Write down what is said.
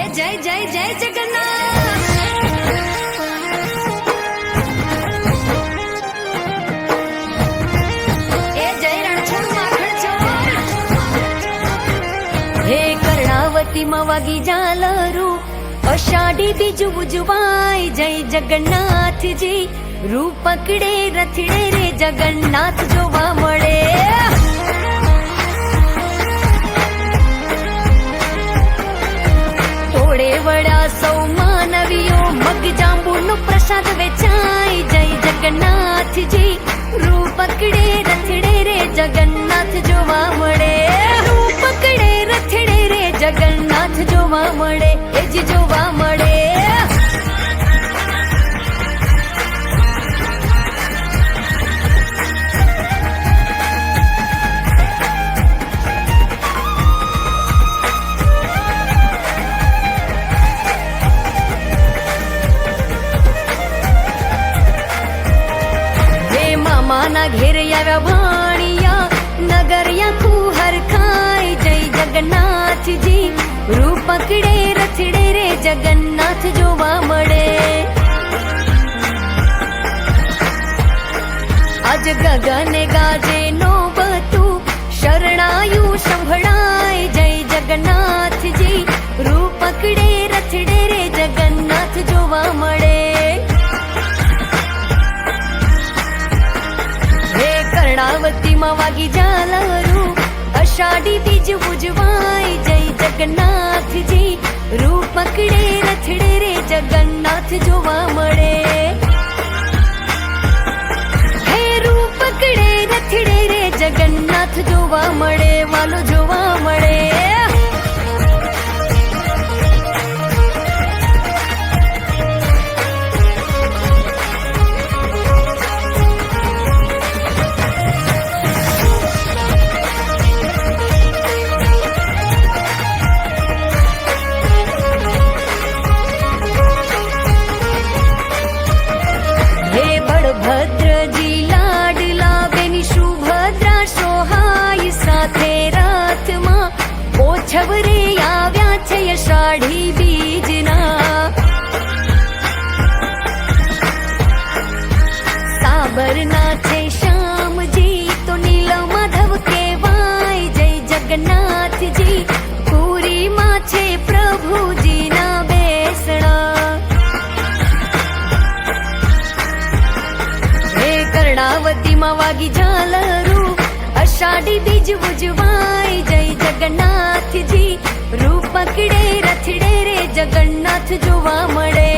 એ જય જય જય જગન્નાથ એ જય રણછોડ માખણ ચોર હે કર્ણાવતીમાં વાગી ઝાલરું અષાઢી બીજું ઉજવાય જય જગન્નાથજી રૂપ પકડે રથડે રે જગન્નાથ જોવા મળે જાંબુનો પ્રસાદ વેચાય. જય જગન્નાથજી. આવ્યા ભાણિયા નગરિયા કુહર ખાય, જય જગન્નાથજી. રૂપ રથડે રે જગન્નાથ જોવા મળે. આજ ગગને ગાજે નો બતું શરણાયું સંભળાય, જય જગન્નાથજી. રૂપ પકડે ઝાલરું અષાઢી બીજ ઉજવાય જય જગન્નાથજી. રૂપ પકડે રથડે રે જગન્નાથ જોવા અષાઢી બીજના સાબરના છે શ્યામજી તો નીલ માધવ કેવાય જય જગન્નાથજી પુરીમાં છે પ્રભુજીના બેસણા હે કર્ણાવતીમાં વાગી ઝાલરું અષાઢી બીજ ઉજવાય જય જગન્નાથજી. રૂપ પકડે રથડે રે જગન્નાથ જોવા મળે.